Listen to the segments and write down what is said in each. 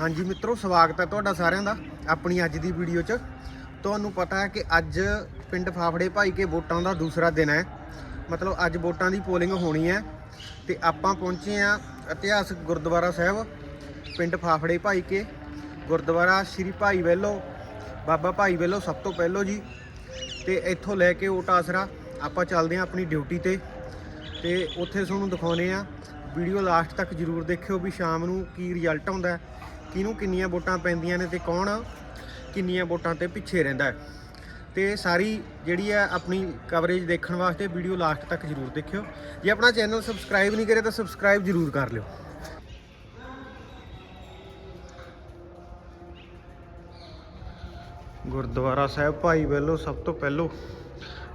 ਹਾਂਜੀ ਮਿੱਤਰੋ, ਸਵਾਗਤ ਹੈ ਤੁਹਾਡਾ ਸਾਰਿਆਂ ਦਾ ਆਪਣੀ ਅੱਜ ਦੀ ਵੀਡੀਓ 'ਚ। ਤੁਹਾਨੂੰ ਪਤਾ ਹੈ ਕਿ ਅੱਜ ਪਿੰਡ ਫਾਫੜੇ ਭਾਈ ਕੇ ਵੋਟਾਂ ਦਾ ਦੂਸਰਾ ਦਿਨ ਹੈ। ਮਤਲਬ ਅੱਜ ਵੋਟਾਂ ਦੀ ਪੋਲਿੰਗ ਹੋਣੀ ਹੈ ਤੇ ਆਪਾਂ ਪਹੁੰਚੇ ਆ ਇਤਿਹਾਸਕ ਗੁਰਦੁਆਰਾ ਸਾਹਿਬ, ਪਿੰਡ ਫਾਫੜੇ ਭਾਈ ਕੇ। ਗੁਰਦੁਆਰਾ ਸ਼੍ਰੀ ਭਾਈ ਵੈਲੋ, ਬਾਬਾ ਭਾਈ ਵੈਲੋ ਸਭ ਤੋਂ ਪਹਿਲੋ ਜੀ। ਤੇ ਇੱਥੋਂ ਲੈ ਕੇ ਓਟ ਆਸਰਾ ਆਪਾਂ ਚੱਲਦੇ ਆ ਆਪਣੀ ਡਿਊਟੀ ਤੇ। ਤੇ ਉੱਥੇ ਤੁਹਾਨੂੰ ਦਿਖਾਉਨੇ ਆ ਵੀਡੀਓ ਲਾਸਟ ਤੱਕ ਜਰੂਰ ਦੇਖਿਓ ਵੀ ਸ਼ਾਮ ਨੂੰ ਕੀ ਰਿਜ਼ਲਟ ਆਉਂਦਾ ਹੈ। ਕਿਹਨੂੰ ਕਿੰਨੀਆਂ ਵੋਟਾਂ ਪੈਂਦੀਆਂ ਨੇ ਤੇ ਕੌਣ ਕਿੰਨੀਆਂ ਵੋਟਾਂ ਤੇ ਪਿੱਛੇ ਰਹਿੰਦਾ ਹੈ। ਤੇ ਸਾਰੀ ਜਿਹੜੀ ਹੈ ਆਪਣੀ ਕਵਰੇਜ ਦੇਖਣ ਵਾਸਤੇ ਵੀਡੀਓ ਲਾਸਟ ਤੱਕ ਜਰੂਰ ਦੇਖਿਓ। ਜੇ ਆਪਣਾ ਚੈਨਲ ਸਬਸਕ੍ਰਾਈਬ ਨਹੀਂ ਕਰੇ ਤਾਂ ਸਬਸਕ੍ਰਾਈਬ ਜਰੂਰ ਕਰ ਲਿਓ। ਗੁਰਦੁਆਰਾ ਸਾਹਿਬ ਭਾਈ ਵੱਲੋਂ ਸਭ ਤੋਂ ਪਹਿਲੋਂ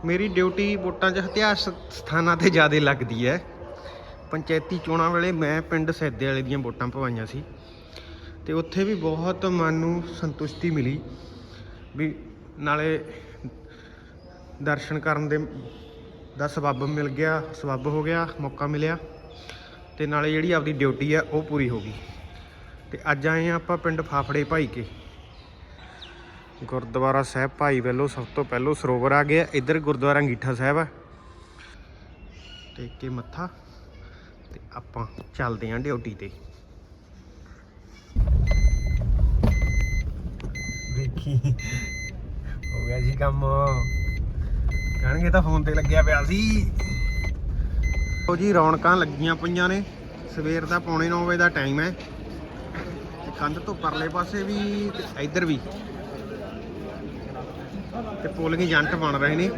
ਮੇਰੀ ਡਿਊਟੀ ਵੋਟਾਂ 'ਚ ਇਤਿਹਾਸਕ ਸਥਾਨਾਂ ਤੇ ਜ਼ਿਆਦਾ ਲੱਗਦੀ ਹੈ। ਪੰਚਾਇਤੀ ਚੋਣਾਂ ਵੇਲੇ ਮੈਂ ਪਿੰਡ ਸੈਦੇ ਵਾਲੇ ਦੀਆਂ ਵੋਟਾਂ ਪਵਾਈਆਂ ਸੀ। ਤੇ ਉੱਥੇ ਵੀ ਬਹੁਤ ਮਨ ਨੂੰ ਸੰਤੁਸ਼ਟੀ ਮਿਲੀ ਵੀ ਨਾਲੇ ਦਰਸ਼ਨ ਕਰਨ ਦੇ ਦਾ ਸਬੱਬ ਮਿਲ ਗਿਆ, ਸਬੱਬ ਹੋ ਗਿਆ, ਮੌਕਾ ਮਿਲਿਆ ਤੇ ਨਾਲੇ ਜਿਹੜੀ ਆਪਦੀ ਡਿਊਟੀ ਆ ਉਹ ਪੂਰੀ ਹੋ ਗਈ। ਤੇ ਅੱਜ ਆਏ ਆ ਆਪਾਂ ਪਿੰਡ ਫਾਫੜੇ ਭਾਈ ਕੇ। ਗੁਰਦੁਆਰਾ ਸਾਹਿਬ ਭਾਈ ਵੱਲੋਂ ਸਭ ਤੋਂ ਪਹਿਲੋਂ ਸਰੋਵਰ ਆ ਗਿਆ, ਇੱਧਰ ਗੁਰਦੁਆਰਾ ਅੰਗੀਠਾ ਸਾਹਿਬ ਆ। ਟੇਕ ਕੇ ਮੱਥਾ ਤੇ ਆਪਾਂ ਚੱਲਦੇ ਆਂ ਡਿਊਟੀ ਤੇ। ਵੇਖੀ ਹੋ ਗਿਆ ਜੀ ਕੰਮ। ਕਹਿਣਗੇ ਤਾਂ ਫੋਨ ਤੇ ਲੱਗਿਆ ਪਿਆ ਸੀ। ਉਹ ਜੀ ਰੌਣਕਾਂ ਲੱਗੀਆਂ ਪਈਆਂ ਨੇ। ਸਵੇਰ ਦਾ ਪੌਣੇ 9 ਵਜੇ ਦਾ ਟਾਈਮ ਹੈ। ਤੇ ਕੰਧ ਤੋਂ ਪਰਲੇ ਪਾਸੇ ਵੀ ਤੇ ਇੱਧਰ ਵੀ। ਤੇ ਪੋਲਿੰਗ ਏਜੰਟ ਬਣ ਰਹੇ ਨੇ।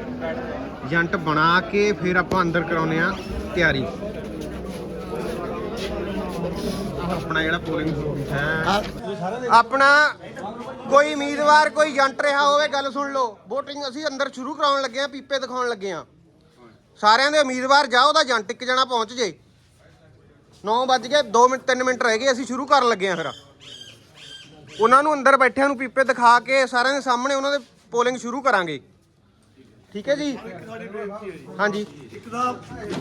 ਏਜੰਟ ਬਣਾ ਕੇ ਫਿਰ ਆਪਾਂ ਅੰਦਰ ਕਰਾਉਨੇ ਆ ਤਿਆਰੀ। ਆਪਣਾ ਜਿਹੜਾ ਪੋਲਿੰਗ ਹੈ। ਆਪਣਾ ਕੋਈ ਉਮੀਦਵਾਰ, ਕੋਈ ਜੰਟ ਰਿਹਾ ਹੋਵੇ, ਗੱਲ ਸੁਣ ਲਓ। VOTING ਅਸੀਂ ਅੰਦਰ ਸ਼ੁਰੂ ਕਰਾਉਣ ਲੱਗੇ ਆ ਪੀਪੇ ਦਿਖਾਉਣ ਲੱਗੇ ਆ ਸਾਰਿਆਂ ਦੇ ਉਮੀਦਵਾਰ ਜਾਓ, ਉਹਦਾ ਜੰਟ ਇੱਕ ਜਣਾ ਪਹੁੰਚ ਜੇ। 9 ਵੱਜ ਗਏ 2 ਮਿੰਟ 3 ਮਿੰਟ ਰਹਿ ਗਏ, ਅਸੀਂ ਸ਼ੁਰੂ ਕਰਨ ਲੱਗੇ ਆ ਫਿਰ। ਉਹਨਾਂ ਨੂੰ ਅੰਦਰ ਬੈਠਿਆਂ ਨੂੰ ਪੀਪੇ ਦਿਖਾ ਕੇ ਸਾਰਿਆਂ ਦੇ ਸਾਹਮਣੇ ਉਹਨਾਂ ਦੇ ਪੋਲਿੰਗ ਸ਼ੁਰੂ ਕਰਾਂਗੇ। ਠੀਕ ਹੈ ਜੀ? ਹਾਂਜੀ। ਇੱਕ ਦਾ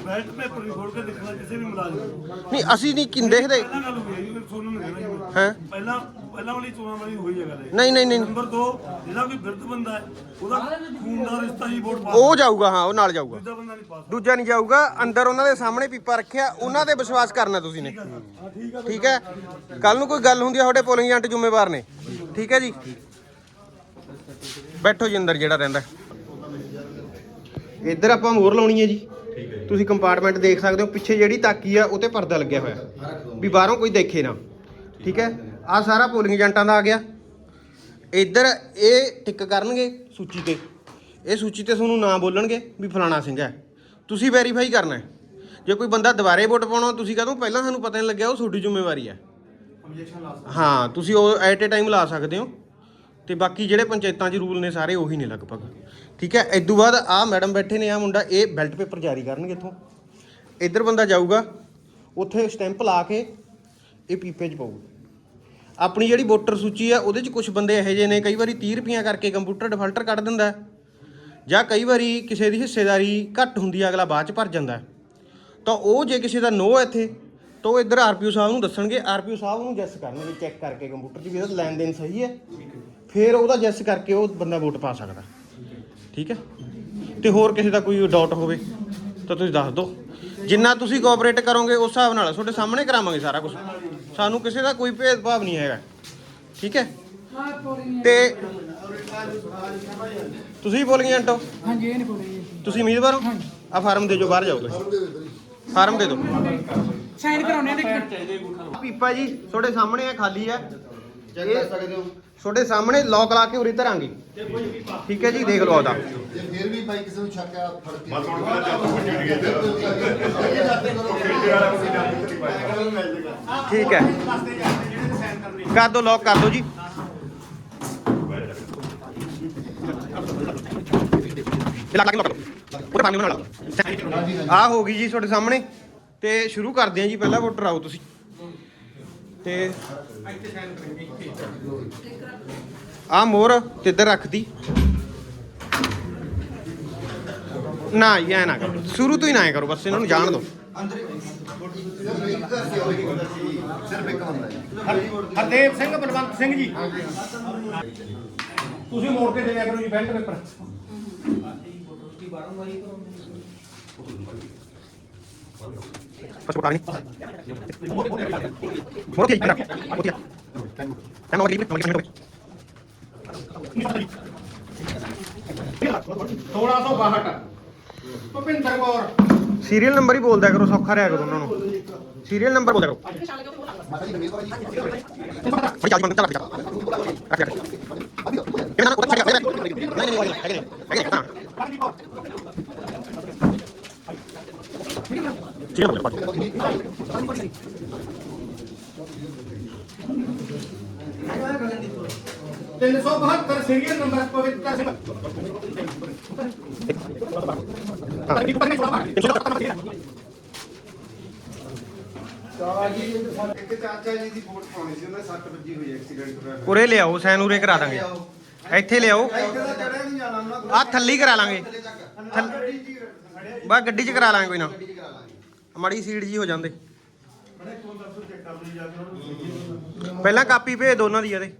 ਬੈਲਟ ਪੇਪਰ ਵੀ ਖੋਲ ਕੇ ਦੇਖਣਾ ਕਿਸੇ ਵੀ ਮੁਲਾਜ਼ਮ ਨੂੰ। ਨਹੀਂ ਅਸੀਂ ਨਹੀਂ ਕਿੰ ਦੇਖਦੇ। ਪਹਿਲਾਂ ਗੱਲ ਹੋਈ ਹੈ ਜੀ ਤੁਹਾਨੂੰ ਨਹੀਂ ਦੇਣਾ ਹੈ? ਪਹਿਲਾਂ ਪਹਿਲਾਂ ਵਾਲੀ ਚੋਣਾਂ ਵਾਲੀ ਹੋਈ ਹੈ ਗੱਲ ਇਹ। ਨਹੀਂ ਨਹੀਂ ਨਹੀਂ ਨੰਬਰ 2 ਜਿਹੜਾ ਕੋਈ ਬਿਰਧ ਬੰਦਾ ਹੈ ਉਹਦਾ ਖੂਨ ਦਾ ਰਿਸ਼ਤਾ ਹੀ ਵੋਟ ਪਾ ਉਹ ਜਾਊਗਾ ਹਾਂ ਉਹ ਨਾਲ ਜਾਊਗਾ। ਦੂਜਾ ਬੰਦਾ ਨਹੀਂ ਪਾ ਸਕਦਾ। ਦੂਜਾ ਨਹੀਂ ਜਾਊਗਾ ਅੰਦਰ ਉਹਨਾਂ ਦੇ ਸਾਹਮਣੇ ਪੀਪਾ ਰੱਖਿਆ ਉਹਨਾਂ ਤੇ ਵਿਸ਼ਵਾਸ ਕਰਨਾ ਤੁਸੀਂ ਨੇ। ਠੀਕ ਹੈ ਕੱਲ ਨੂੰ ਕੋਈ ਗੱਲ ਹੁੰਦੀ ਹੈ ਤੁਹਾਡੇ ਪੋਲਿੰਗ ਏਜੰਟ ਜ਼ਿੰਮੇਵਾਰ ਨੇ। ਠੀਕ ਹੈ ਜੀ? ਬੈਠੋ ਜੀ ਅੰਦਰ ਜਿਹੜਾ ਰਹਿੰਦਾ। ਇੱਧਰ ਆਪਾਂ ਮੋਹਰ ਲਾਉਣੀ ਹੈ ਜੀ। ਤੁਸੀਂ ਕੰਪਾਰਟਮੈਂਟ ਦੇਖ ਸਕਦੇ ਹੋ ਪਿੱਛੇ ਜਿਹੜੀ ਤਾਕੀ ਆ ਉਹ ਤੇ ਪਰਦਾ ਲੱਗਿਆ ਹੋਇਆ। ਵੀ ਬਾਹਰੋਂ ਕੋਈ ਦੇਖੇ ਨਾ। ਠੀਕ ਹੈ? ਆ ਸਾਰਾ ਪੋਲਿੰਗ ਏਜੰਟਾਂ ਦਾ ਆ ਗਿਆ। ਇੱਧਰ ਇਹ ਟਿਕ ਕਰਨਗੇ ਸੂਚੀ ਤੇ। ਇਹ ਸੂਚੀ ਤੇ ਤੁਹਾਨੂੰ ਨਾਂ ਬੋਲਣਗੇ ਵੀ ਫਲਾਣਾ ਸਿੰਘ ਹੈ। ਤੁਸੀਂ ਵੈਰੀਫਾਈ ਕਰਨਾ ਹੈ। ਜੇ ਕੋਈ ਬੰਦਾ ਦੁਬਾਰੇ ਵੋਟ ਪਾਉਣਾ ਤੁਸੀਂ ਕਹਦੋਂ ਪਹਿਲਾਂ ਸਾਨੂੰ ਪਤਾ ਨਹੀਂ ਲੱਗਿਆ ਉਹ ਤੁਹਾਡੀ ਜ਼ਿੰਮੇਵਾਰੀ ਹੈ। ਹਾਂ। ਤੁਸੀਂ ਉਹ ਐਟ ਏ ਟਾਈਮ ਲਾ ਸਕਦੇ ਹੋ। ਤੇ ਬਾਕੀ ਜਿਹੜੇ ਪੰਚਾਇਤਾਂ 'ਚ ਰੂਲ ਨੇ ਸਾਰੇ ਉਹੀ ਨੇ ਲਗਭਗ। ਠੀਕ ਹੈ ਇਸ ਤੋਂ ਬਾਅਦ ਆ ਮੈਡਮ ਬੈਠੇ ਨੇ, ਆ ਮੁੰਡਾ, ਇਹ ਬੈਲਟ ਪੇਪਰ ਜਾਰੀ ਕਰਨਗੇ ਇੱਥੋਂ। ਇੱਧਰ ਬੰਦਾ ਜਾਊਗਾ, ਉੱਥੇ ਸਟੈਂਪ ਲਾ ਕੇ ਇਹ ਪੀਪੇ 'ਚ ਪਾਊਗਾ। ਆਪਣੀ ਜਿਹੜੀ ਵੋਟਰ ਸੂਚੀ ਆ, ਉਹਦੇ 'ਚ ਕੁਝ ਬੰਦੇ ਇਹੋ ਜਿਹੇ ਨੇ, ਕਈ ਵਾਰੀ 30 ਰੁਪਈਆ ਕਰਕੇ ਕੰਪਿਊਟਰ ਡਿਫਾਲਟਰ ਕੱਢ ਦਿੰਦਾ ਜਾਂ ਕਈ ਵਾਰੀ ਕਿਸੇ ਦੀ ਹਿੱਸੇਦਾਰੀ ਘੱਟ ਹੁੰਦੀ ਆ, ਅਗਲਾ ਬਾਅਦ 'ਚ ਭਰ ਜਾਂਦਾ ਤਾਂ ਉਹ ਜੇ ਕਿਸੇ ਦਾ ਨੋ ਹੈ ਇੱਥੇ, ਤਾਂ ਉਹ ਇੱਧਰ ਆਰਪੀਓ ਸਾਹਿਬ ਨੂੰ ਦੱਸਣਗੇ ਆਰਪੀਓ ਸਾਹਿਬ ਨੂੰ ਜੈਸ ਕਰਨਗੇ ਚੈੱਕ ਕਰਕੇ ਕੰਪਿਊਟਰ 'ਚ ਵੀ ਇਹਦਾ ਲੈਣ ਦੇਣ ਸਹੀ ਹੈ। ਫਿਰ ਉਹਦਾ ਜੈਸ ਕਰਕੇ ਉਹ ਬੰਦਾ ਵੋਟ ਪਾ ਸਕਦਾ। ਠੀਕ ਹੈ? ਤੇ ਹੋਰ ਕਿਸੇ ਦਾ ਕੋਈ ਡਾਊਟ ਹੋਵੇ ਤਾਂ ਤੁਸੀਂ ਦੱਸ ਦਿਓ। ਜਿੰਨਾ ਤੁਸੀਂ ਕੋਆਪਰੇਟ ਕਰੋਗੇ ਉਸ ਹਿਸਾਬ ਨਾਲ ਤੁਹਾਡੇ ਸਾਹਮਣੇ ਕਰਾਵਾਂਗੇ ਸਾਰਾ ਕੁਝ ਸਾਨੂੰ ਕਿਸੇ ਦਾ ਕੋਈ ਭੇਦਭਾਵ ਨਹੀਂ ਹੈਗਾ। ਠੀਕ ਹੈ? ਤੇ ਤੁਸੀਂ ਬੋਲ ਗਏ ਅੰਟੋ ਹਾਂਜੀ ਇਹ ਨਹੀਂ ਬੋਲੇ ਤੁਸੀਂ ਉਮੀਦਵਾਰ ਹੋ? ਆ ਫਾਰਮ ਦੇ ਜੋ ਬਾਹਰ ਜਾਓ ਤੁਸੀਂ। ਫਾਰਮ ਦੇ ਦਿਓ। ਸਾਈਨ ਕਰਾਉਣੇ ਆ ਇੱਕ ਪੀਪਾ ਜੀ ਤੁਹਾਡੇ ਸਾਹਮਣੇ ਆ ਖਾਲੀ ਹੈ ਚੈੱਕ ਕਰ ਸਕਦੇ ਹੋ। ਤੁਹਾਡੇ ਸਾਹਮਣੇ ਲੋਕ ਲਾ ਕੇ ਉਰੀ ਧਰਾਂਗੇ। ਠੀਕ ਹੈ ਜੀ ਦੇਖ ਲਓ ਆਦਾ ਜੇ ਫਿਰ ਵੀ ਭਾਈ ਕਿਸੇ ਨੂੰ ਸ਼ੱਕ ਆ ਫੜ ਕੇ ਬਸ ਠੀਕ ਹੈ। ਕਰ ਦੋ ਲੋਕ ਕਰ ਦੋ ਜੀ। ਲਾ ਲਾ ਕੇ ਲੋਕ ਕਰੋ ਪੂਰਾ ਫਾਰਮ ਬਣਾ ਆ ਹੋ ਗਈ ਜੀ ਤੁਹਾਡੇ ਸਾਹਮਣੇ। ਤੇ ਸ਼ੁਰੂ ਕਰਦੇ ਹਾਂ ਜੀ ਪਹਿਲਾ ਵੋਟਰ ਆਓ ਤੁਸੀਂ। ਤੇ ਆ ਮੋਰ ਤੇ ਇੱਧਰ ਰੱਖਦੀ? ਨਾ ਇਹ ਨਾ ਕਰੋ। ਸ਼ੁਰੂ ਤੋਂ ਹੀ ਨਾ ਐਂ ਕਰੋ ਬਸ ਇਹਨਾਂ ਨੂੰ ਜਾਣ ਦਿਓ ਹਰਦੇਵ ਸਿੰਘ ਬਲਵੰਤ ਸਿੰਘ ਜੀ। ਤੁਸੀਂ ਮੋੜ ਕੇ ਦੇ ਦਿਆ ਕਰੋ ਜੀ ਬੈਲਟ ਪੇਪਰ ਪਾਸਪੋਰਟ ਆ ਨਹੀਂ ਮੋੜ ਕੇ ਇੱਧਰ ਮੋੜ ਕੇ ਤਾਂ ਮੋੜ ਕੇ ਇੱਧਰ ਮੋੜ ਕੇ 1662 ਭੁਪਿੰਦਰ ਕੌਰ ਸੀਰੀਅਲ ਨੰਬਰ ਹੀ ਬੋਲਦਿਆ ਕਰੋ ਸੌਖਾ ਰਿਹਾ ਕਰੋ ਉਹਨਾਂ ਨੂੰ ਸੀਰੀਅਲ ਨੰਬਰ ਬੋਲਦਿਆ ਕਰੋ ਮਾਤਾ ਜੀ ਗਣੇਸ਼ ਬਾਬਾ ਜੀ ਬੜੀ ਚਾਲ ਬੰਦ ਚੱਲ ਰਿਹਾ ਰੱਖ ਰੱਖ ਇਹ ਨਾ ਉਹ ਛੱਡ ਗਿਆ ਨਹੀਂ ਨਹੀਂ ਨਹੀਂ ਹੈਗੇ ਨੇ ਹੈਗੇ ਤਿੰਨ ਸੌ ਬਹੱਤਰ ਸੀਰੀਅਲ ਨੰਬਰ ਪਵਿੱਤਰ ਸਿੰਘ ਇੱਕ ਚਾਚਾ ਜੀ ਦੀ ਵੋਟ ਪਾਉਣੀ ਸੀ ਉਹਨੇ 60 ਵੱਜੀ ਹੋਈ ਐਕਸੀਡੈਂਟ ਹੋਇਆ ਉਰੇ ਲਿਆਓ, ਸੈਨੂਰੇ ਕਰਾ ਦਾਂਗੇ। ਇੱਥੇ ਲਿਆਓ। ਇੱਥੇ ਤਾਂ ਚੜਿਆ ਨਹੀਂ ਜਾਣਾ ਉਹਨਾਂ ਆ ਥੱਲੀ ਕਰਾ ਲਾਂਗੇ। ਬਾ ਗੱਡੀ 'ਚ ਕਰਾ ਲਾਂਗੇ ਕੋਈ ਨਾ। ਮਾੜੀ ਸੀਟ ਜੀ ਹੋ ਜਾਂਦੇ। ਪਹਿਲਾਂ ਕਾਪੀ ਭੇਜ ਦੋ ਉਹਨਾਂ ਦੀ ਇਹਦੇ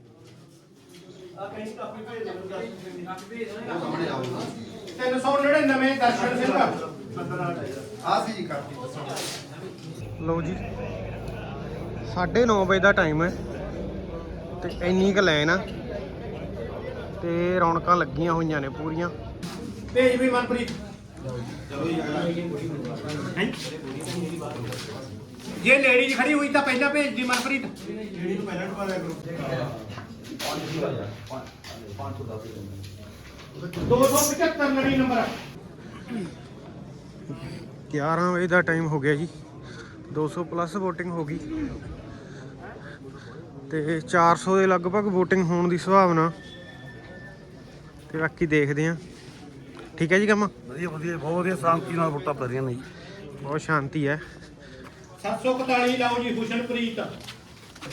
ਤਿੰਨ ਸੌ ਨਵੇਂ ਦਰਸ਼ਨ ਸਿੰਘ ਆ ਸੀ ਜੀ ਕਾਪੀ ਦੱਸੋ ਲਓ ਜੀ 9:30 ਵਜੇ ਦਾ ਟਾਈਮ ਹੈ ਤੇ ਇੰਨੀ ਕੁ ਲਾਈਨ ਆ ਤੇ ਰੌਣਕਾਂ ਲੱਗੀਆਂ ਹੋਈਆਂ ਨੇ ਪੂਰੀਆਂ। ਭੇਜ ਵੀ ਮਨਪ੍ਰੀਤ। ਜੇ ਲੇਡੀ ਖੜੀ ਹੋਈ ਤਾਂ ਪਹਿਲਾਂ ਭੇਜ ਦੀ ਮਨਪ੍ਰੀਤ। ਲੇਡੀ ਨੂੰ ਪਹਿਲਾਂ ਦਿਆ ਕਰੋ। 275 ਲੜੀ ਨੰਬਰ। 11 ਵਜੇ ਦਾ ਟਾਈਮ ਹੋ ਗਿਆ ਜੀ। 200 ਪਲੱਸ VOTING ਹੋ ਗਈ। ਤੇ 400 ਦੇ ਲਗਭਗ VOTING ਹੋਣ ਦੀ ਸੰਭਾਵਨਾ। ਤੇ ਬਾਕੀ ਦੇਖਦੇ ਆਂ ਠੀਕ ਹੈ ਜੀ ਕੰਮ? ਵਧੀਆ ਵਧੀਆ ਬਹੁਤ ਵਧੀਆ ਸ਼ਾਂਤੀ ਨਾਲ ਵੋਟਾਂ ਪੈ ਰਹੀਆਂ ਨੇ ਜੀ। ਬਹੁਤ ਸ਼ਾਂਤੀ ਹੈ। 741 ਲਾਓ ਜੀ ਹੁਸ਼ਨਪ੍ਰੀਤ।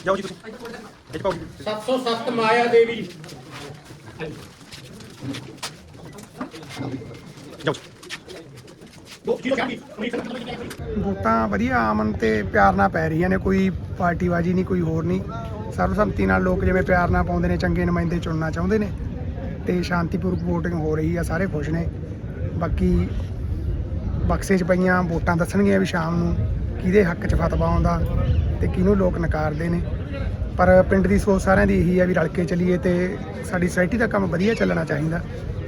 ਜਾਓ ਜੀ ਤੁਸੀਂ। ਇੱਥੇ ਪਾਓ 707 ਮਾਇਆ ਦੇਵੀ। ਜਾਓ। ਵੋਟਾਂ ਵਧੀਆ ਆਮਨ ਤੇ ਪਿਆਰ ਨਾਲ ਪੈ ਰਹੀਆਂ ਨੇ ਕੋਈ ਪਾਰਟੀਬਾਜ਼ੀ ਨਹੀਂ ਕੋਈ ਹੋਰ ਨਹੀਂ। ਸਰਬਸੰਮਤੀ ਨਾਲ ਲੋਕ ਜਿਵੇਂ ਪਿਆਰ ਨਾਲ ਪਾਉਂਦੇ ਨੇ ਚੰਗੇ ਨੁਮਾਇੰਦੇ ਚੁਣਨਾ ਚਾਹੁੰਦੇ ਨੇ। ਤੇ ਸ਼ਾਂਤੀਪੂਰਵਕ VOTING ਹੋ ਰਹੀ ਆ, ਸਾਰੇ ਖੁਸ਼ ਨੇ। ਬਾਕੀ ਬਕਸੇ 'ਚ ਪਈਆਂ ਵੋਟਾਂ ਦੱਸਣਗੀਆਂ ਵੀ ਸ਼ਾਮ ਨੂੰ ਕਿਹਦੇ ਹੱਕ 'ਚ ਫਤਵਾ ਆਉਂਦਾ ਤੇ ਕਿਹਨੂੰ ਲੋਕ ਨਕਾਰਦੇ ਨੇ। ਪਰ ਪਿੰਡ ਦੀ ਸੋਚ ਸਾਰਿਆਂ ਦੀ ਇਹੀ ਹੈ ਵੀ ਰਲ ਕੇ ਚੱਲੀਏ ਤੇ ਸਾਡੀ ਸੋਸਾਇਟੀ ਦਾ ਕੰਮ ਵਧੀਆ ਚੱਲਣਾ ਚਾਹੀਦਾ।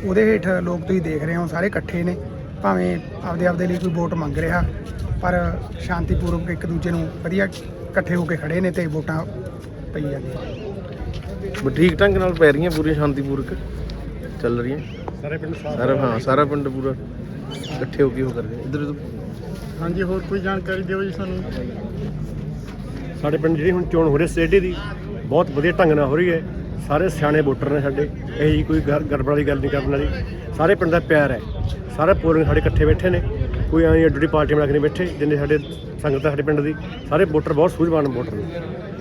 ਉਹਦੇ ਹੇਠ ਲੋਕ ਤੁਸੀਂ ਦੇਖ ਰਹੇ ਹੋ, ਸਾਰੇ ਇਕੱਠੇ ਨੇ, ਭਾਵੇਂ ਆਪਦੇ ਆਪਦੇ ਲਈ ਕੋਈ ਵੋਟ ਮੰਗ ਰਿਹਾ, ਪਰ ਸ਼ਾਂਤੀਪੂਰਵਕ ਇੱਕ ਦੂਜੇ ਨੂੰ ਵਧੀਆ ਇਕੱਠੇ ਹੋ ਕੇ ਖੜੇ ਨੇ ਤੇ ਵੋਟਾਂ ਪਈ ਜਾਂਦੀਆਂ। ਠੀਕ ਢੰਗ ਨਾਲ ਪੈ ਰਹੀਆਂ ਪੂਰੀ ਸ਼ਾਂਤੀਪੂਰਕ। ਚੱਲ ਰਹੀਆਂ? ਸਾਰੇ ਪਿੰਡ ਸਾਰਾ ਹਾਂ ਸਾਰਾ ਪਿੰਡ ਪੂਰਾ ਇਕੱਠੇ ਹੋ ਕੇ ਉਹ ਕਰਦੇ ਇਧਰ ਹਾਂਜੀ ਹੋਰ ਕੋਈ ਜਾਣਕਾਰੀ ਦਿਓ ਜੀ ਸਾਨੂੰ? ਸਾਡੇ ਪਿੰਡ ਜਿਹੜੀ ਹੁਣ ਚੋਣ ਹੋ ਰਹੀ ਹੈ ਸਟੇਡੀ ਦੀ ਬਹੁਤ ਵਧੀਆ ਢੰਗ ਨਾਲ ਹੋ ਰਹੀ ਹੈ। ਸਾਰੇ ਸਿਆਣੇ ਵੋਟਰ ਨੇ ਸਾਡੇ ਇਹ ਜੀ ਕੋਈ ਗੜ- ਗੜਬੜ ਵਾਲੀ ਗੱਲ ਨਹੀਂ ਕਰਨ ਵਾਲੀ। ਸਾਰੇ ਪਿੰਡ ਦਾ ਪਿਆਰ ਹੈ। ਸਾਰੇ ਪੂਰੇ ਸਾਡੇ ਇਕੱਠੇ ਬੈਠੇ ਨੇ। ਕੋਈ ਐਂ ਅੱਡੀ ਪਾਰਟੀ ਬਣਾ ਕੇ ਨਹੀਂ ਬੈਠੇ ਜਿੰਨੇ ਸਾਡੇ ਸੰਗਤ ਹੈ ਸਾਡੇ ਪਿੰਡ ਦੀ। ਸਾਰੇ ਵੋਟਰ ਬਹੁਤ ਸੂਝਵਾਨ ਵੋਟਰ ਨੇ।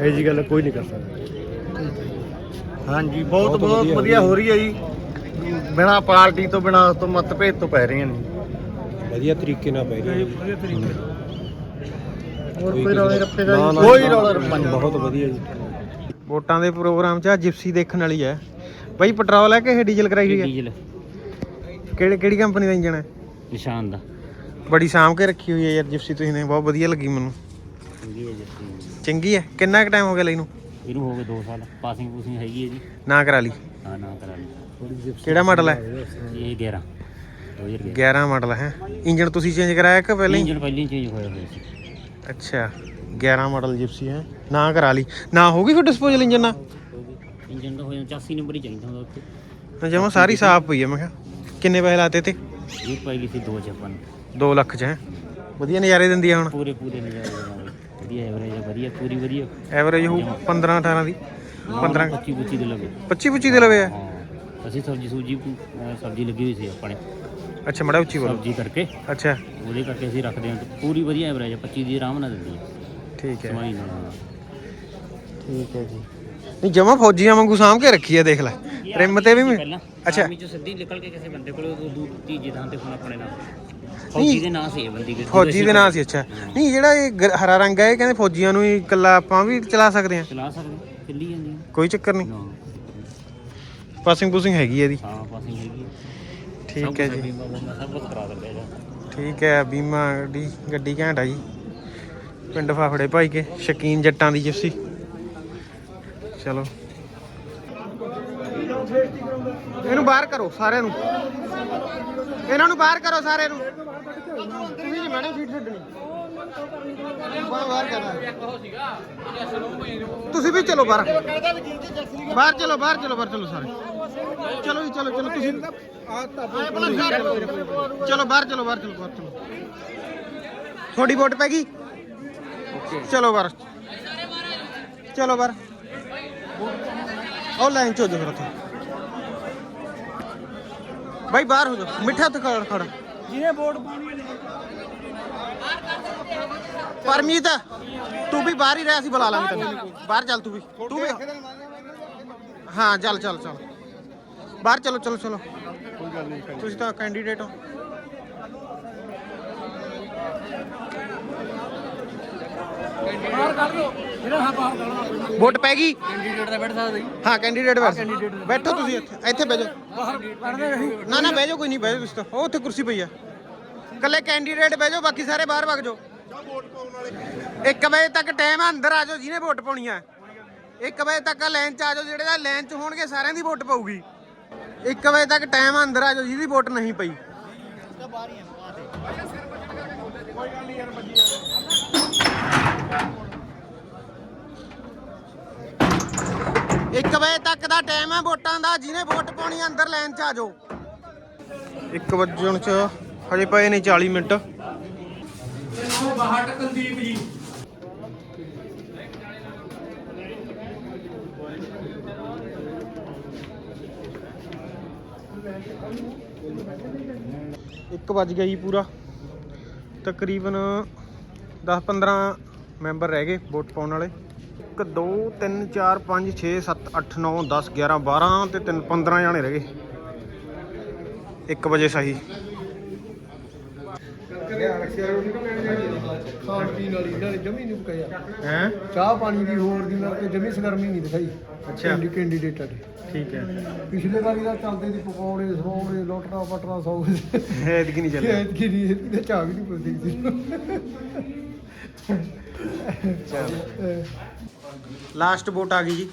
ਇਹ ਜੀ ਗੱਲ ਕੋਈ ਨਹੀਂ ਕਰ ਸਕਦਾ। ਹਾਂਜੀ ਬਹੁਤ ਬਹੁਤ ਵਧੀਆ ਹੋ ਰਹੀ ਹੈ ਜੀ। ਬਿਨਾ ਪਾਰਟੀ ਤੋਂ ਬਿਨਾ ਤੋਂ ਮਤਭੇਦ ਤੋਂ ਪੈ ਰਹੀਆਂ ਨੇ। ਵਧੀਆ ਤਰੀਕੇ ਨਾਲ ਪੈ ਰਹੀ ਹੋਰ ਕੋਈ ਰੌਲੇ ਰੱਪੇ ਦਾ? ਕੋਈ ਰੌਲਾ ਰੱਪਾ ਨਹੀਂ ਬਹੁਤ ਵਧੀਆ ਜੀ। ਵੋਟਾਂ ਦੇ ਪ੍ਰੋਗਰਾਮ 'ਚ ਆ ਜਿਪਸੀ ਦੇਖਣ ਵਾਲੀ ਹੈ। ਬਾਈ ਪੈਟਰੋਲ ਹੈ ਕਿ ਇਹ ਡੀਜ਼ਲ ਕਰਾਈ ਹੋਈ ਹੈ? ਡੀਜ਼ਲ ਕਿਹੜੇ ਕਿਹੜੀ ਕੰਪਨੀ ਦਾ ਇੰਜਨ ਹੈ? ਨਿਸ਼ਾਨ ਦਾ। ਬੜੀ ਸਾਂਭ ਕੇ ਰੱਖੀ ਹੋਈ ਹੈ ਯਾਰ ਜਿਪਸੀ ਤੁਸੀਂ ਨੇ। ਬਹੁਤ ਵਧੀਆ ਲੱਗੀ ਮੈਨੂੰ। ਜੀ ਚੰਗੀ ਹੈ। ਕਿੰਨਾ ਕੁ ਟਾਈਮ ਹੋ ਗਿਆ ਲਈ ਨੂੰ? ਇਹਨੂੰ ਹੋ ਗਏ 2 ਸਾਲ। ਪਾਸਿੰਗ ਪੂਸਿੰਗ ਹੈਗੀ ਹੈ ਜੀ। ਨਾ ਕਰਾ ਲਈ। ਹਾਂ ਨਾ ਕਰਾ ਲਈ। ਕਿਹੜਾ ਮਾਡਲ ਹੈ? ਇਹ 11 2011 11 ਮਾਡਲ ਹੈ। ਇੰਜਨ ਤੁਸੀਂ ਚੇਂਜ ਕਰਾਇਆ ਕਿ ਪਹਿਲਾਂ ਹੀ? ਇੰਜਨ ਪਹਿਲਾਂ ਹੀ ਚੇਂਜ ਹੋਇਆ ਹੋਇਆ ਸੀ। ਅੱਛਾ 11 ਮਾਡਲ ਜਿਪਸੀ ਹੈ। ਨਾ ਕਰਾ ਲਈ। ਨਾ ਹੋ ਗਈ ਫਿਰ ਡਿਸਪੋਜ਼ਲ ਇੰਜਨ ਨਾ ਇੰਜਨ ਦਾ ਹੋ ਜਾਂਦਾ 84 ਨੰਬਰ ਹੀ ਚਾਹੀਦਾ ਹੁੰਦਾ ਉੱਤੇ ਜਮਾ ਸਾਰੀ ਸਾਫ਼ ਪਈ ਹੈ ਮੈਂ ਕਿਹਾ। ਕਿੰਨੇ ਪੈਸੇ ਲਾਤੇ ਤੇ ਇਹ ਪਹਿਲੀ ਸੀ 2 ਜਪਨ 2 ਲੱਖ ਚ ਹੈ। ਵਧੀਆ ਨਜ਼ਾਰੇ ਦਿੰਦੀ ਆ ਹੁਣ। ਪੂਰੇ ਪੂਰੇ ਨਜ਼ਾਰੇ ਦੇਵਾਂਗੇ ਵਧੀਆ ਐਵਰੇਜ ਵਧੀਆ ਪੂਰੀ ਵਧੀਆ। ਐਵਰੇਜ ਹੋਊ 15 18 ਦੀ। 15 25 25 ਦੇ ਲੱਗੇ 25 25 ਦੇ ਲਵੇ ਹਾਂ। ਅਸੀਂ ਸਬਜੀ ਸੂਜੀ ਅਹ ਸਬਜ਼ੀ ਲੱਗੀ ਹੋਈ ਸੀ ਆਪਣੇ। ਅੱਛਾ ਮੜਾ ਉੱਚੀ ਬੋਲੋ। ਸਬਜੀ ਕਰਕੇ। ਅੱਛਾ। ਉਹਦੇ ਕਰਕੇ ਅਸੀਂ ਰੱਖਦੇ ਹਾਂ। ਪੂਰੀ ਵਧੀਆ ਐਵਰੇਜ ਹੈ 25 ਦੀ ਆਰਾਮ ਨਾਲ ਦਿੰਦੀ ਹੈ। ਠੀਕ ਹੈ। ਸਮਾਈ ਨਾਲ। ਹਾਂ। ਠੀਕ ਹੈ ਜੀ। ਨਹੀਂ ਜਮਾ ਫੌਜੀਆਂ ਵਾਂਗੂ ਸਾਂਭ ਕੇ ਰੱਖੀ ਹੈ ਦੇਖ ਲੈ। ਰਿਮ ਤੇ ਵੀ ਮੈਂ- ਪਹਿਲਾਂ ਅੱਛਾ। ਆਰਮੀ ਚੋਂ ਸਿੱਧੀ ਨਿਕਲ ਕੇ ਕਿਸੇ ਬੰਦੇ ਕੋਲ ਉਹ ਦੂ ਤੀਜੀ ਥਾਂ ਤੇ ਹੁਣ ਆਪਣੇ ਨਾਲ। ਫੌਜੀ ਦੇ ਨਾਂ ਸੀ ਇਹ ਬੰਦੀ ਕਿ ਫੌਜੀ ਦੇ ਨਾਂ ਸੀ ਅੱਛਾ। ਨਹੀਂ ਜਿਹੜਾ ਇਹ ਗ- ਹਰਾ ਰੰਗ ਹੈ ਇਹ ਕਹਿੰਦੇ ਫੌਜੀਆਂ ਨੂੰ ਹੀ ਇਕੱਲਾ ਆਪਾਂ ਵੀ ਚਲਾ ਸਕਦੇ ਹਾਂ। ਚਲਾ ਸਕਦੇ ਚੱਲੀ ਜਾਂਦੀ ਹੈ। ਕੋਈ ਚੱਕਰ ਨਹੀਂ। ਨਾ। ਪਾਸਿੰਗ ਪੂਸਿੰਗ ਹੈਗੀ ਹੈ ਇਹਦੀ। ਹਾਂ ਪਾਸਿੰਗ ਹੈਗੀ ਠੀਕ ਹੈ ਜੀ। ਸਭ ਕੁਝ ਕਰਾ ਦਿੰਦੇ ਆ ਜੀ। ਠੀਕ ਹੈ ਬੀਮਾ ਗੱਡੀ ਗੱਡੀ ਘੈਂਟ ਆ ਜੀ। ਪਿੰਡ ਫਾਫੜੇ ਭਾਈ ਕੇ ਸ਼ਕੀਨ ਜੱਟਾਂ ਦੀ ਜਿਪਸੀ ਚਲੋ। ਇਹਨੂੰ ਬਾਹਰ ਕਰੋ ਸਾਰਿਆਂ ਨੂੰ। ਇਹਨਾਂ ਨੂੰ ਬਾਹਰ ਕਰੋ ਸਾਰਿਆਂ ਨੂੰ। ਤੁਸੀਂ ਮੈਡਮ ਸੀਟ ਛੱਡਣੀ। ਬਾਹਰ ਬਾਹਰ ਕਰਨਾ ਤੁਸੀਂ ਵੀ ਚਲੋ ਬਾਹਰ। ਬਾਹਰ ਚਲੋ ਬਾਹਰ ਚਲੋ ਬਾਹਰ ਚਲੋ ਸਾਰੇ। ਚਲੋ ਜੀ ਚਲੋ ਚਲੋ ਤੁਸੀਂ ਚਲੋ ਬਾਹਰ ਚਲੋ ਬਾਹਰ ਚਲੋ ਬਾਹਰ ਚਲੋ। ਤੁਹਾਡੀ ਵੋਟ ਪੈ ਗਈ? ਚਲੋ ਬਾਹਰ। ਚਲੋ ਬਾਹਰ। ਉਹ ਲਾਈਨ ਚ ਹੋ ਜਾਓ ਫਿਰ ਉੱਥੇ। ਬਾਈ ਬਾਹਰ ਹੋ ਜਾਓ। ਮਿੱਠਾ ਤੇ ਖੜ ਖੜ। ਜਿਹਨੇ ਵੋਟ ਪਾਉਣੀ ਹੈ ਪਰਮੀਤ ਤੂੰ ਵੀ ਬਾਹਰ ਹੀ ਰਹਿ ਅਸੀਂ ਬੁਲਾ ਲਾਂਗੇ ਤੈਨੂੰ। ਬਾਹਰ ਚੱਲ ਤੂੰ ਵੀ। ਤੂੰ ਵੀ ਹਾਂ ਚੱਲ ਚੱਲ ਚੱਲ। ਬਾਹਰ ਚਲੋ ਚਲੋ ਚਲੋ। ਤੁਸੀਂ ਤਾਂ ਕੈਂਡੀਡੇਟ ਹੋ। ਬਾਹਰ ਕੱਢ ਲਓ ਜਿਹੜਾ ਹਾਂ ਬਾਹਰ ਕੱਢਣਾ ਵੋਟ ਪੈ ਗਈ? ਕੈਂਡੀਡੇਟ ਦਾ ਬੈਠ ਸਕਦਾ ਜੀ। ਹਾਂ ਕੈਂਡੀਡੇਟ ਬੈਠੋ ਬੈਠੋ ਤੁਸੀਂ ਇੱਥੇ। ਇੱਥੇ ਬਹਿ ਜਾਓ। ਬਾਹਰ ਨਹੀਂ ਨਾ ਨਾ ਬਹਿ ਜਾਓ ਕੋਈ ਨਹੀਂ ਬਹਿ ਜਾਓ ਤੁਸੀਂ ਤਾਂ। ਉਹ ਉੱਥੇ ਕੁਰਸੀ ਪਈ ਆ। ਕੱਲੇ ਕੈਂਡੀਡੇਟ ਬਹਿ ਜਾਓ, ਬਾਕੀ ਸਾਰੇ ਬਾਹਰ ਵਗ ਜਾਓ। ਇੱਕ ਵਜੇ ਤੱਕ ਟਾਈਮ ਆ, ਅੰਦਰ ਆ ਜਾਓ, ਜਿਹਨੇ ਵੋਟ ਪਾਉਣੀ ਆ। ਇੱਕ ਵਜੇ ਤੱਕ ਲਾਈਨ 'ਚ ਆ ਜਾਓ, ਜਿਹੜੇ ਦਾ ਲਾਈਨ 'ਚ ਹੋਣਗੇ, ਸਾਰਿਆਂ ਦੀ ਵੋਟ ਪਊਗੀ। 1 ਵਜੇ ਤੱਕ ਟਾਈਮ ਆ, ਅੰਦਰ ਆ ਜਾਓ, ਜਿਹਦੀ ਵੋਟ ਨਹੀਂ ਪਈ। ਇੱਕ ਵਜੇ ਤੱਕ ਦਾ ਟਾਈਮ ਹੈ ਵੋਟਾਂ ਦਾ, ਜਿਹਨੇ ਵੋਟ ਪਾਉਣੀ ਅੰਦਰ ਲਾਈਨ 'ਚ ਆ ਜਾਓ। 1 ਵਜਣ 'ਚ ਹਜੇ ਪਏ ਨੇ 40 ਮਿੰਟ। ਬਾਹਰ ਕੁਲਦੀਪ ਜੀ ਇੱਕ ਵੱਜ ਗਿਆ ਜੀ ਪੂਰਾ। ਤਕਰੀਬਨ 10-15 ਮੈਂਬਰ ਰਹਿ ਗਏ ਵੋਟ ਪਾਉਣ ਵਾਲੇ। 1 2 3 4 5 6 7 8 9 10 11 12 ਤੇ 3 15 ਜਾਣੇ ਰਹਿ ਗਏ। 1 ਵਜੇ ਸਹੀ। ਖਾਣ ਪੀਣ ਵਾਲੀ ਇਹਨਾਂ ਨੇ ਜਮੀ ਨਹੀਂ ਪਕਾਇਆ ਹੈ? ਚਾਹ ਪਾਣੀ ਦੀ ਹੋਰ ਦੀ ਨਾਲ ਤੇ ਜਮੀ ਸਰਗਰਮੀ ਨਹੀਂ ਦਿਖਾਈ। ਅੱਛਾ। ਕੈਂਡੀਡੇਟਾਂ ਨੇ ਠੀਕ ਹੈ। ਪਿਛਲੇ ਵਾਰੀ ਦਾ ਚੱਲਦੇ ਸੀ ਪਕੌੜੇ ਸਰੋੜੇ ਲੋਟਣਾ ਪਟਣਾ ਸੌ ਐਤਕੀ ਨਹੀਂ ਚੱਲਿਆ। ਐਤਕੀ ਨਹੀਂ ਚਾਹ ਵੀ ਨਹੀਂ ਪੁੱਛਦੀ ਸੀ। ਲਾਸਟ ਵੋਟ ਆ ਗਈ ਜੀ।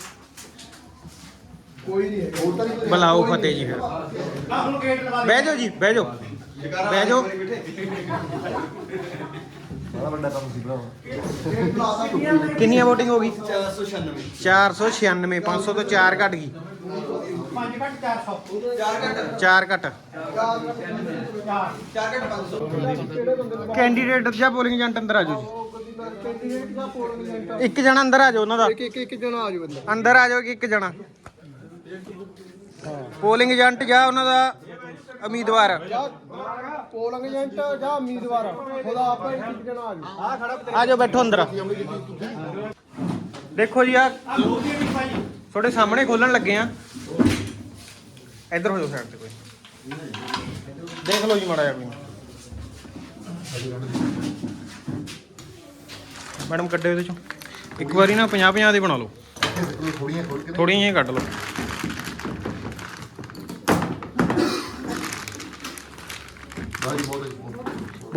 ਕੋਈ ਨਹੀਂ ਵੋਟਾਂ ਦੀ ਬੁਲਾਓ ਫਤਿਹ ਜੀ ਫਿਰ। ਬਹਿ ਜਾਓ ਜੀ ਬਹਿ ਜਾਓ। ਬਹਿ ਜਾਓ। ਕਿੰਨੀਆਂ VOTING ਹੋ ਗਈ? 496 496 500 ਤੋਂ 4 ਘਟ ਗਈ। 5 ਘਟ 400 4 ਘਟ। 4 ਘਟ। 500 ਕੈਂਡੀਡੇਟ ਜਾਂ ਪੋਲਿੰਗ ਏਜੰਟ ਅੰਦਰ ਆ ਜਾਓ ਜੀ। ਇੱਕ ਜਣਾ ਅੰਦਰ ਆ ਜਾਓ ਉਹਨਾਂ ਦਾ। ਇੱਕ ਇੱਕ ਇੱਕ ਜਣਾ ਆ ਜਾਓ ਬੰਦਾ ਅੰਦਰ ਆ ਜਾਓ ਕਿ ਇੱਕ ਜਣਾ। ਪੋਲਿੰਗ ਏਜੰਟ ਜਾਂ ਉਹਨਾਂ ਦਾ ਉਮੀਦਵਾਰ। ਪੋਲਿੰਗ ਏਜੰਟ ਜਾਂ ਉਮੀਦਵਾਰ ਉਹਦਾ ਆਪਾਂ ਇੱਕ ਇੱਕ ਜਣਾ ਆ ਜਾਓ ਆ ਜਾਓ ਬੈਠੋ ਅੰਦਰ। ਦੇਖੋ ਜੀ ਆ ਤੁਹਾਡੇ ਸਾਹਮਣੇ ਖੋਲਣ ਲੱਗੇ ਆ। ਇੱਧਰ ਹੋ ਜਾਓ ਸਾਈਡ ਤੇ ਕੋਈ। ਦੇਖ ਲਓ ਜੀ ਮਾੜਾ ਜਿਹਾ ਕੋਈ। ਮੈਡਮ ਕੱਢੇ ਉਹਦੇ ਚੋਂ। ਇੱਕ ਵਾਰੀ ਨਾ 50 50 ਦੇ ਬਣਾ ਲਓ। ਥੋੜੀਆਂ ਜਿਹੀਆਂ ਕੱਢ ਲਓ।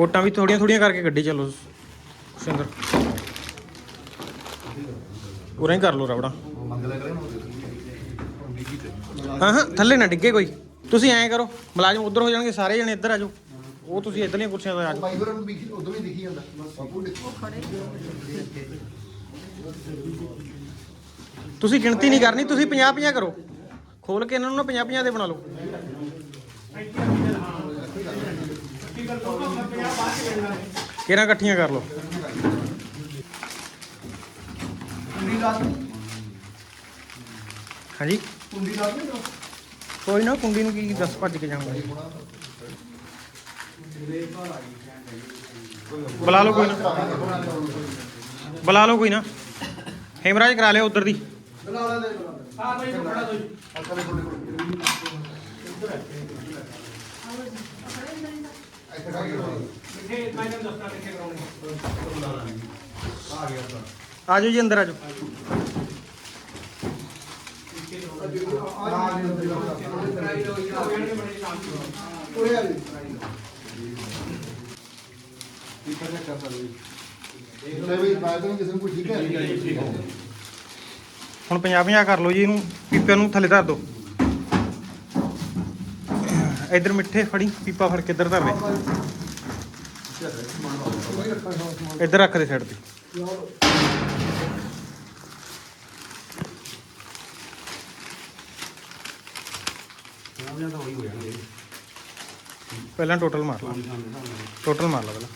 ਵੋਟਾਂ ਵੀ ਥੋੜੀਆਂ ਥੋੜੀਆਂ ਕਰਕੇ ਕੱਢੀ, ਚੱਲੋ ਸਿੰਦਰ ਉਰਾਂ ਹੀ ਕਰ ਲਓ ਰਵੜਾ ਹਾਂ ਹਾਂ, ਥੱਲੇ ਨਾ ਡਿੱਗੇ ਕੋਈ। ਤੁਸੀਂ ਐਂ ਕਰੋ, ਮੁਲਾਜ਼ਮ ਉਧਰ ਹੋ ਜਾਣਗੇ, ਸਾਰੇ ਜਣੇ ਇੱਧਰ ਆ ਜਾਓ। ਉਹ ਤੁਸੀਂ ਇੱਧਰਲੀਆਂ ਕੁਰਸੀਆਂ ਤੇ ਆ ਜਾਓ। ਭਾਈ ਹੋਰਾਂ ਨੂੰ ਵੀ ਉਦੋਂ ਵੀ ਦਿਖੀ ਜਾਂਦਾ ਬਾਪੂ ਦੇਖੋ ਤੁਸੀਂ ਗਿਣਤੀ ਨਹੀਂ ਕਰਨੀ, ਤੁਸੀਂ 50 50 ਕਰੋ। ਖੋਲ ਕੇ ਇਹਨਾਂ ਨੂੰ 50 50 ਦੇ ਬਣਾ ਲਓ। ਕਿਹਨਾਂ ਇਕੱਠੀਆਂ ਕਰ ਲਓ? ਹਾਂਜੀ? ਕੋਈ ਨਾ ਕੁੰਡੀ ਨੂੰ ਕੀ ਦੱਸ ਭੱਜ ਕੇ ਜਾਊਂਗਾ ਬੁਲਾ ਲਓ ਕੋਈ ਨਾ। ਬੁਲਾ ਲਓ ਕੋਈ ਨਾ। ਹੇਮਰਾਜ ਕਰਾ ਲਿਓ ਉਧਰ ਦੀ। ਆ ਜਾਓ ਜੀ ਅੰਦਰ ਆ ਜਾਓ ਲੈ ਵੀ ਬਾਅਦ ਵਿੱਚ ਕਿਸੇ ਨੂੰ ਕੋਈ ਠੀਕ ਹੈ ਹੁਣ 50 50 ਕਰ ਲਓ ਜੀ ਇਹਨੂੰ, ਪੀਪੇ ਨੂੰ ਥੱਲੇ ਧਰ ਦਿਓ। ਇਧਰ ਮਿੱਠੇ ਫੜੀ, ਪੀਪਾ ਫੜ ਕੇ ਇੱਧਰ ਧਰ ਦੇ। ਇੱਧਰ ਰੱਖ ਦੇ ਸਾਈਡ ਤੇ। ਪਹਿਲਾਂ ਟੋਟਲ ਮਾਰ ਲਾ। ਟੋਟਲ ਮਾਰ ਲਾ ਪਹਿਲਾਂ।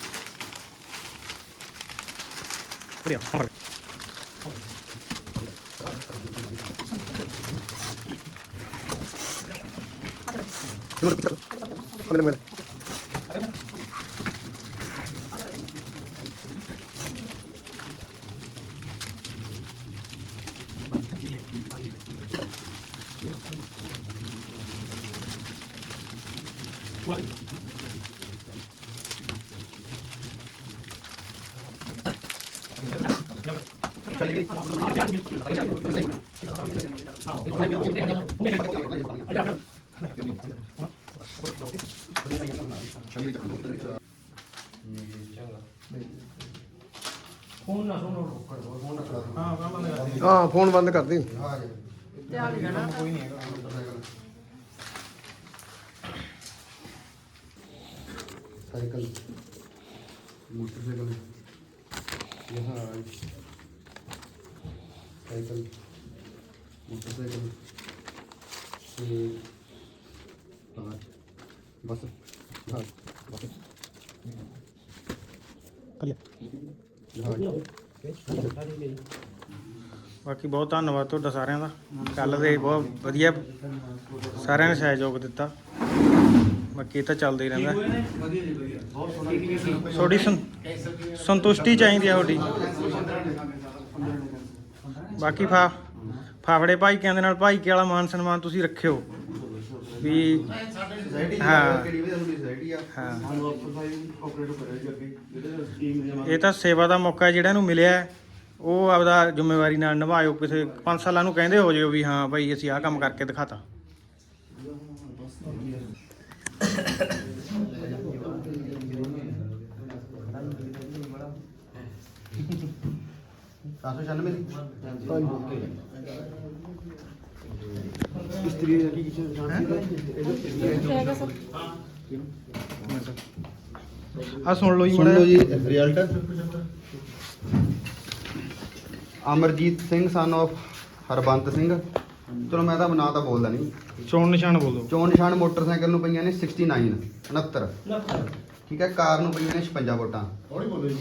ਬੜੀਆ ਮਾਰ ਹਾਂ ਫੋਨ ਬੰਦ ਕਰ ਦੇ। ਸਾਈਕਲ। ਮੋਟਰਸਾਈਕਲ। ਜਹਾਜ਼ ਸਾਈਕਲ। ਮੋਟਰਸਾਈਕਲ। ਸੇ ਕਾਰ ਬਸ। ਜਹਾਜ਼ ਬਸ। ਕਲਿਆ ਜਹਾਜ਼। ਬਾਕੀ ਬਹੁਤ ਧੰਨਵਾਦ ਤੁਹਾਡਾ ਸਾਰਿਆਂ ਦਾ। ਕੱਲ ਦੇ ਬਹੁਤ ਵਧੀਆ ਸਾਰਿਆਂ ਨੇ ਸਹਿਯੋਗ ਦਿੱਤਾ। ਬਾਕੀ ਇਹ ਤਾਂ ਚੱਲਦਾ ਹੀ ਰਹਿੰਦਾ। ਤੁਹਾਡੀ ਸੰਤੁਸ਼ਟੀ ਚਾਹੀਦੀ ਆ ਤੁਹਾਡੀ। ਬਾਕੀ ਫਾ, ਫਾਫੜੇ ਭਾਈ ਕਹਿੰਦੇ ਨਾਲ ਭਾਈ ਕੇ ਵਾਲਾ ਮਾਨ ਸਨਮਾਨ ਤੁਸੀਂ ਰੱਖਿਓ। ਵੀ ਹਾਂ। ਕਿਹੜੀ ਸੋਸਾਇਟੀ ਆ ਹਾਂ। ਇਹ ਤਾਂ ਸੇਵਾ ਦਾ ਮੌਕਾ ਜਿਹੜਾ ਇਹਨੂੰ ਮਿਲਿਆ। ਉਹ ਆਪਦਾ ਜ਼ਿੰਮੇਵਾਰੀ ਨਾਲ ਨਿਭਾਇਓ ਕਿਸੇ 5 ਸਾਲਾਂ ਨੂੰ ਕਹਿੰਦੇ ਹੋ ਜਿਓ ਵੀ ਹਾਂ ਭਾਈ ਅਸੀਂ ਆਹ ਕੰਮ ਕਰਕੇ ਦਿਖਾਤਾ। ਦੀ। ਆ ਸੁਣ ਲਓ ਜੀ ਸੁਣ ਲਓ। ਜੀ result. Amarjit Singh son of Harbant Singh. ਚਲੋ ਮੈਂ ਤਾਂ ਨਾਂ ਤਾਂ ਬੋਲਦਾ ਨਹੀਂ। ਚੋਣ ਨਿਸ਼ਾਨ ਬੋਲੋ। ਚੋਣ ਨਿਸ਼ਾਨ ਮੋਟਰਸਾਈਕਲ ਨੂੰ ਪਈਆਂ ਨੇ 69 69 ਠੀਕ ਹੈ ਕਾਰ ਨੂੰ ਪਈਆਂ ਨੇ 56 ਵੋਟਾਂ। ਹੌਲੀ ਬੋਲੋ ਜੀ।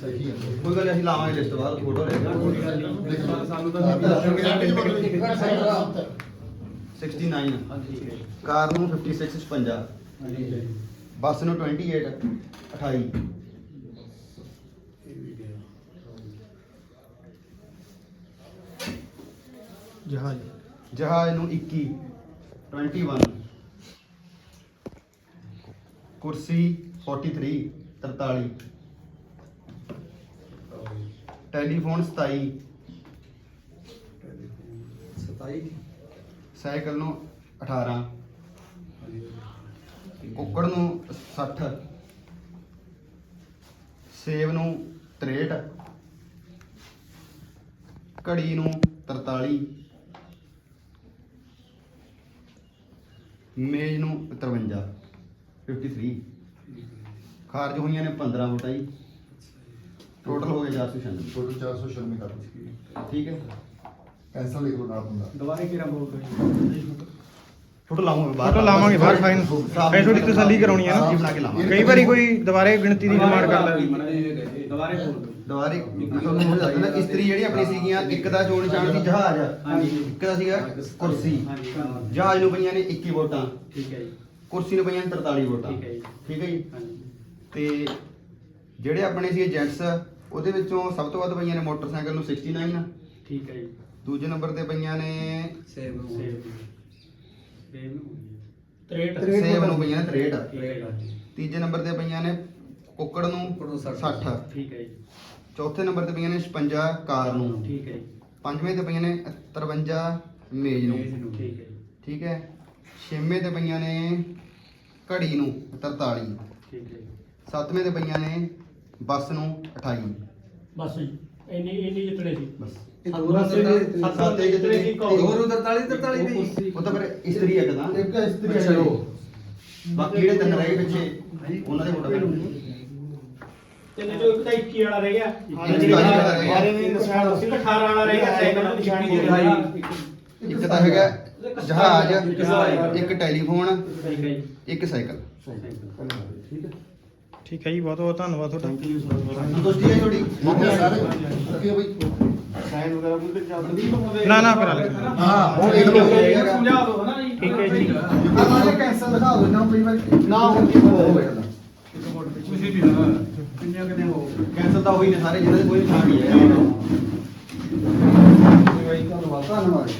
ਕੋਈ ਗੱਲ ਅਸੀਂ ਲਾਵਾਂਗੇ ਲਿਸਟ ਬਾਅਦ ਫੋਟੋ ਲੈ ਕੇ। ਸਾਨੂੰ ਤਾਂ 69 ਕਾਰ ਨੂੰ 56 56 ਬੱਸ ਨੂੰ 28 28 ਜਹਾਜ਼। ਜਹਾਜ਼ ਨੂੰ 21 21 ਕੁਰਸੀ 43 43 ਟੈਲੀਫੋਨ 27 27 ਸਾਈਕਲ ਨੂੰ 18 ਕੁੱਕੜ ਨੂੰ 60 ਸੇਬ ਨੂੰ 63 ਘੜੀ ਨੂੰ 43 ਮੇਜ਼ ਨੂੰ 53 53 ਖਾਰਜ ਹੋਈਆਂ ਨੇ 15 ਵੋਟਾਂ ਜੀ। ਟੋਟਲ ਹੋ ਗਿਆ 496 ਟੋਟਲ 496 ਕਰ ਦਿੱਤੀ ਠੀਕ ਹੈ। ਕੈਂਸਲ ਲਿਖ ਲਓ ਨਾਲ ਹੁੰਦਾ ਦੁਬਾਰੇ ਕਿਹੜਾ ਬੋਲ ਰਹੇ ਫੋਟੋ ਲਾਉਂਗੇ ਫੋਟੋ ਲਾਵਾਂਗੇ ਬਾਹਰ ਫਾਈਨ ਫਾਈਨ ਥੋੜੀ ਤਸੱਲੀ ਕਰਾਉਣੀ ਹੈ ਜੀ ਨਾ ਬਣਾ ਕੇ ਲਾਵਾਂਗੇ। ਕਈ ਵਾਰੀ ਕੋਈ ਦੁਬਾਰੇ ਗਿਣਤੀ ਦੀ ਡਿਮਾਂਡ ਕਰ ਲੈ ਦੁਬਾਰੇ ਮੈਂ ਤੁਹਾਨੂੰ ਹੋਰ ਦੱਸ ਦਿੰਦਾ ਇਸਤਰੀ ਜਿਹੜੀ ਆਪਣੀ ਸੀਗੀਆਂ ਇੱਕ ਦਾ ਚੋਣ ਨਿਸ਼ਾਨ ਸੀ ਜਹਾਜ਼। ਇੱਕ ਦਾ ਸੀਗਾ ਕੁਰਸੀ। ਜਹਾਜ਼ ਨੂੰ ਪਈਆਂ ਨੇ 21 ਵੋਟਾਂ। ਠੀਕ ਹੈ ਜੀ। ਕੁਰਸੀ ਨੂੰ ਪਈਆਂ ਨੇ 43 ਵੋਟਾਂ। ਠੀਕ ਹੈ ਜੀ। ਠੀਕ ਹੈ ਜੀ? ਤੇ ਜਿਹੜੇ ਆਪਣੇ ਸੀਗੇ ਜੈਂਟਸ ਉਹਦੇ ਵਿੱਚੋਂ ਸਭ ਤੋਂ ਵੱਧ ਪਈਆਂ ਨੇ ਮੋਟਰਸਾਈਕਲ ਨੂੰ 69 ਠੀਕ ਹੈ ਜੀ। ਦੂਜੇ ਨੰਬਰ ਤੇ ਪਈਆਂ ਨੇ ਸੇਵ ਸੇਵ ਸੇਬ ਨੂੰ। ਪਈਆਂ ਨੇ। 63 ਠੀਕ ਹੈ ਜੀ। ਤੀਜੇ ਨੰਬਰ ਤੇ ਪਈਆਂ ਨੇ ਕੁੱਕੜ ਨੂੰ 60 ਠੀਕ ਹੈ ਜੀ। ਚੌਥੇ ਨੰਬਰ ਤੇ ਪਈਆਂ ਨੇ 56 ਕਾਰ ਨੂੰ। ਠੀਕ ਹੈ ਜੀ। ਪੰਜਵੇਂ ਤੇ ਪਈਆਂ ਨੇ 53 ਮੇਜ਼ ਨੂੰ। ਠੀਕ ਹੈ ਜੀ। ਠੀਕ ਹੈ। ਛੇਵੇਂ ਤੇ ਪਈਆਂ ਨੇ ਘੜੀ ਨੂੰ 43 ਠੀਕ ਹੈ ਜੀ। ਸੱਤਵੇਂ ਤੇ ਪਈਆਂ ਨੇ ਬੱਸ ਨੂੰ 28 ਬਸ ਜੀ ਇੰਨੀ ਇੰਨੀ ਜਿੱਤਣੇ ਸੀ। ਬਸ। ਸੱਤ ਜਿੱਤਣੇ ਸੀ ਹੋਰ। 43 43 ਵੀ। ਉਹ ਤਾਂ ਫਿਰ ਇਸਤਰੀ ਇੱਕ ਤਾਂ। ਇੱਕ ਇਸਤਰੀ ਹੈ ਉਹ ਬਾਕੀ ਜਿਹੜੇ ਤਿੰਨ ਰਹਿ ਗਏ ਪਿੱਛੇ ਉਹਨਾਂ ਦੇ ਵੋਟਾਂ ਪੈਣਗੀਆਂ ਤਿੰਨ ਚੋਂ ਇੱਕ ਤਾਂ 21 ਵਾਲਾ ਰਹਿ ਗਿਆ। ਹਾਂਜੀ, ਬਾਈ ਵਾਲਾ ਰਹਿ ਗਿਆ। ਇੱਕ 18 ਵਾਲਾ ਰਹਿ ਗਿਆ ਸਾਈਕਲ ਦਾ ਨਿਸ਼ਾਨ ਦੇ ਰਿਹਾ ਇੱਕ ਤਾਂ ਹੈਗਾ ਜਹਾਜ਼ ਇੱਕ ਟੈਲੀਫੋਨ ਠੀਕ ਹੈ ਜੀ। ਇੱਕ ਸਾਈਕਲ। ਠੀਕ ਹੈ ਜੀ ਬਹੁਤ ਬਹੁਤ ਧੰਨਵਾਦ ਤੁਹਾਡਾ। ਸੰਤੁਸ਼ਟੀ ਹੈ ਤੁਹਾਡੀ? ਸਾਰੇ? ਰੱਖਿਓ ਬਈ। ਨਾ ਨਾ ਕਰਾ ਲੈ ਹਾਂ ਉਹ ਦੇਖ ਲਓ ਸਮਝਾ ਦਿਓ ਹਨਾ ਜੀ। ਠੀਕ ਹੈ ਜੀ। ਆਹ ਜੇ ਕੈਂਸਲ ਦਿਖਾ ਦਿਓ ਨਾ ਕਈ ਵਾਰੀ। ਨਾ ਹੁਣ ਕੀ ਹੋ। ਕੈਂਸਲ ਤਾਂ ਹੋਈ ਨੇ ਸਾਰੇ ਜਿਹਨਾਂ ਦੇ ਕੋਈ ਨਿਸ਼ਾਨ ਨਹੀਂ ਹੈ ਧੰਨਵਾਦ ਧੰਨਵਾਦ।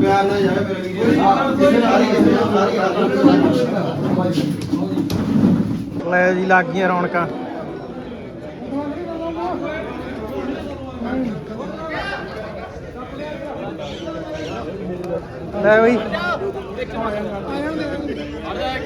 ਪਿਆਰ ਨਾਲ ਜਾਵੇ ਮੇਰੇ ਵੀਡੀਓ ਸਾਰੇ ਸਾਰੇ ਲੈ ਜੀ ਲੱਗ ਗਈਆਂ ਰੌਣਕਾਂ। ਲੈ ਬਈ।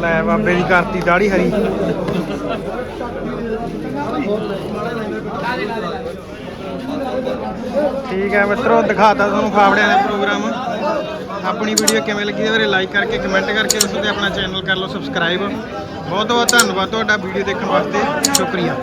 ਲੈ ਬਾਬੇ ਦੀ ਕਰਤੀ ਦਾੜੀ ਹਰੀ। ਠੀਕ ਹੈ ਮਿੱਤਰੋ, ਦਿਖਾਤਾ ਤੁਹਾਨੂੰ ਫਾਵੜਿਆਂ ਦਾ ਪ੍ਰੋਗਰਾਮ। ਆਪਣੀ ਵੀਡੀਓ ਕਿਵੇਂ ਲੱਗੀ ਇਹਦੇ ਬਾਰੇ ਲਾਈਕ ਕਰਕੇ ਕਮੈਂਟ ਕਰਕੇ ਦੱਸੋ ਤੇ ਆਪਣਾ ਚੈਨਲ ਕਰ ਲਓ ਸਬਸਕ੍ਰਾਈਬ ਬਹੁਤ ਬਹੁਤ ਧੰਨਵਾਦ ਤੁਹਾਡਾ ਵੀਡੀਓ ਦੇਖਣ ਵਾਸਤੇ। ਸ਼ੁਕਰੀਆ।